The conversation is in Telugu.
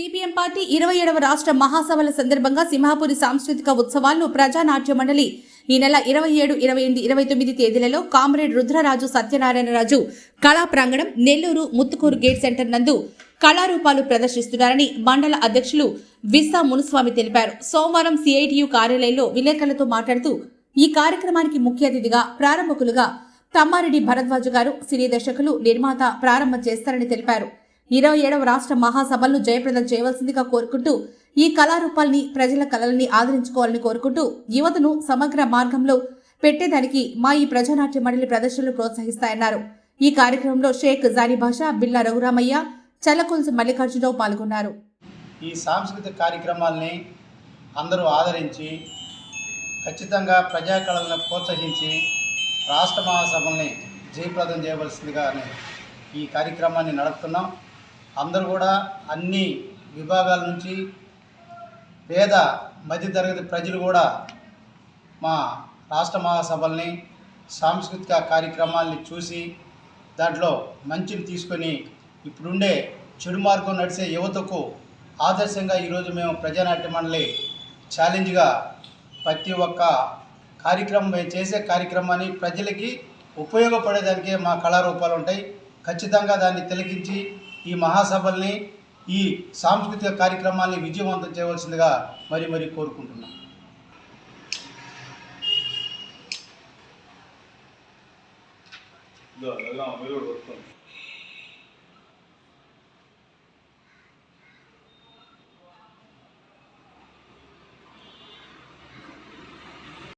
సిపిఎం పార్టీ ఇరవై ఏడవ రాష్ట్ర మహాసభల సందర్భంగా సింహాపురి సాంస్కృతిక ఉత్సవాలను ప్రజానాట్య మండలి ఈ నెల ఇరవై ఏడు ఇరవై ఎనిమిది ఇరవై తొమ్మిది తేదీలలో కామ్రేడ్ రుద్రరాజు సత్యనారాయణరాజు కళా ప్రాంగణం నెల్లూరు ముత్తుకూరు గేట్ సెంటర్ నందు కళారూపాలు ప్రదర్శిస్తున్నారని మండల అధ్యక్షులు విస్సా మునుస్వామి తెలిపారు. సోమవారం సిఐటియు కార్యాలయంలో విలేకరులతో మాట్లాడుతూ ఈ కార్యక్రమానికి ముఖ్య అతిథిగా ప్రారంభకులుగా తమ్మారెడ్డి భరద్వాజు గారు సినీ దర్శకులు నిర్మాత ప్రారంభం చేస్తారని తెలిపారు. ఇరవై ఏడవ రాష్ట్ర మహాసభలను జయప్రదం చేయవలసిందిగా కోరుకుంటూ ఈ కళారూపాల్ని ప్రజల కళల్ని ఆదరించుకోవాలని కోరుకుంటూ యువతను సమగ్ర మార్గంలో పెట్టేదానికి మా ఈ ప్రజానాట్య మండలి ప్రదర్శనలు ప్రోత్సహిస్తాయన్నారు. ఈ కార్యక్రమంలో షేక్ జానీ భాషా బిల్లా రఘురామయ్య చల్లకొలుసు మల్లికార్జునరావు పాల్గొన్నారు. ఈ సాంస్కృతిక కార్యక్రమాల్ని అందరూ ఆదరించి ఖచ్చితంగా ప్రజా కళలను ప్రోత్సహించి రాష్ట్ర మహాసభల్ని జయప్రదం చేయవలసిందిగా ఈ కార్యక్రమాన్ని నడుపుతున్నాం. అందరూ కూడా అన్ని విభాగాల నుంచి పేద మధ్యతరగతి ప్రజలు కూడా మా రాష్ట్ర మహాసభల్ని సాంస్కృతిక కార్యక్రమాల్ని చూసి దాంట్లో మంచిని తీసుకొని ఇప్పుడుండే చెడు మార్గం నడిచే యువతకు ఆదర్శంగా ఈరోజు మేము ప్రజానాట్య మండలి ఛాలెంజ్గా ప్రతి ఒక్క కార్యక్రమం మేము చేసే కార్యక్రమాన్ని ప్రజలకి ఉపయోగపడేదానికే మా కళారూపాలు ఉంటాయి. ఖచ్చితంగా దాన్ని తిలకించి ఈ మహాసభల్ని ఈ సాంస్కృతిక కార్యక్రమాల్ని విజయవంతం చేయవలసిందిగా మరి మరి కోరుకుంటున్నాం. ఇదో, మీరు